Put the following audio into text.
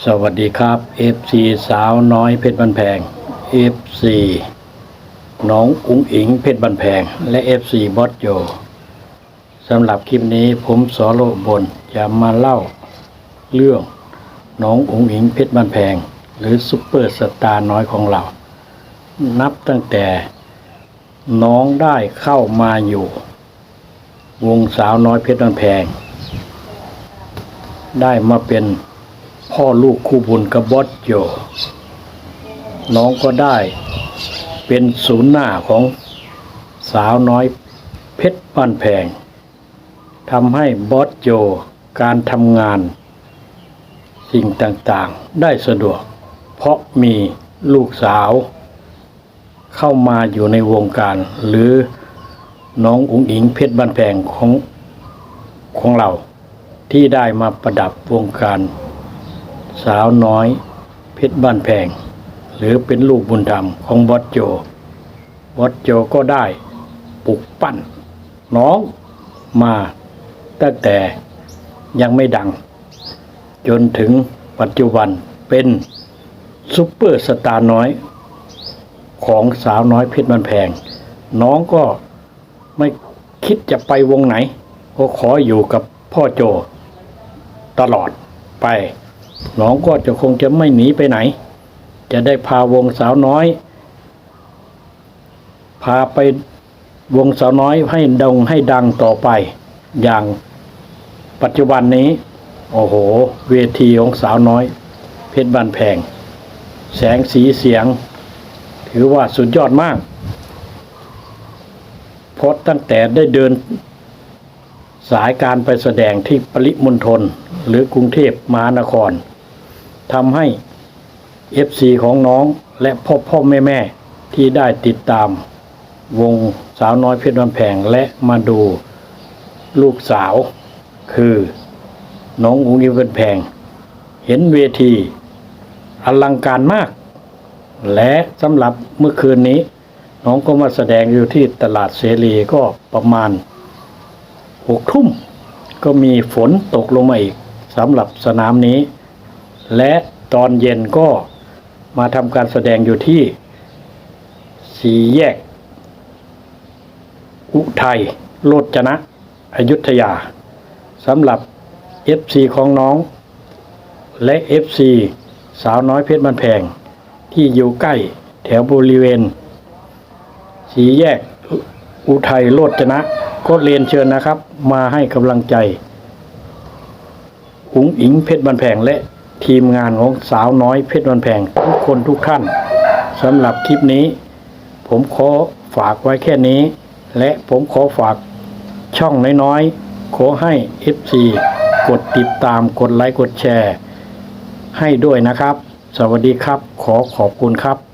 สวัสดีครับ FC สาวน้อยเพชรบันแพง FC น้องอุ้งอิงเพชรบันแพง และ FC บอสโยสำหรับคลิปนี้ผมสอโลบนจะมาเล่า เรื่องน้องอุ้งอิงเพชรบันแพง หรือซุปเปอร์สตาร์น้อยของเรา นับตั้งแต่น้องได้เข้ามาอยู่ วงสาวน้อยเพชรบันแพง ได้มาเป็น พ่อลูกคู่บุญกับบอสโยน้องก็ได้เป็นศูนย์หน้าของสาวน้อยเพชรบ้านแพงทำให้บอสโยการทำงาน สิ่งต่างๆได้สะดวก เพราะมีลูกสาว เข้ามาอยู่ในวงการ หรือน้องอุ๋งอิงเพชรบ้านแพงของของเราที่ได้มาประดับวงการ สาวน้อย เพชรบ้านแพง หรือเป็นลูกบุญธรรมของบอสโจบอสโจก็ได้ปลุกปั้น น้องมาตั้งแต่ยังไม่ดัง จนถึงปัจจุบันเป็นซุปเปอร์สตาร์น้อย ของสาวน้อยเพชรบ้านแพง น้องก็ไม่คิดจะไปวงไหน ก็ขออยู่กับพ่อโจตลอดไป น้องก็จะคงจะไม่หนีไปไหน จะได้พาวงสาวน้อย พาไปวงสาวน้อยให้ดงให้ดังต่อไป อย่างปัจจุบันนี้ โอ้โห เวทีของสาวน้อย เพชรบานแพง แสงสีเสียง ถือว่าสุดยอดมากเพราะตั้งแต่ได้เดินสายการไปแสดงที่ปริมณฑลหรือกรุงเทพมหานคร ทำให้ FC ของน้องและพ่อพ่อแม่แม่ที่ได้ติดตาม วงสาวน้อยเพชรวันแพงและมาดูลูกสาว คือน้องอุ้งอิงเพชรแพง เห็นเวทีอลังการมาก และสำหรับเมื่อคืนนี้ น้องก็มาแสดงอยู่ที่ตลาดเสรีก็ประมาณหกทุ่มก็มีฝนตกลงมาอีกสำหรับสนามนี้ และตอนเย็นก็มาทำการแสดงอยู่ที่ สีแยก อุทัยโลจนะอยุธยาสำหรับ FC ของน้อง และ FC สาวน้อยเพชรมันแพง ที่อยู่ใกล้แถวบริเวณ สีแยกอุทัยโลจนะก็เรียนเชิญนะครับ มาให้กำลังใจ อุ๋งอิงเพชรบันแพงและ ทีมงานของสาวน้อยเพชรวันแพง ทุกคนทุกท่านสำหรับคลิปนี้ ผมขอฝากไว้แค่นี้ และผมขอฝากช่องน้อยๆ ขอให้ FC กดติดตามกดไลค์กดแชร์ ให้ด้วยนะครับ สวัสดีครับ ขอขอบคุณครับ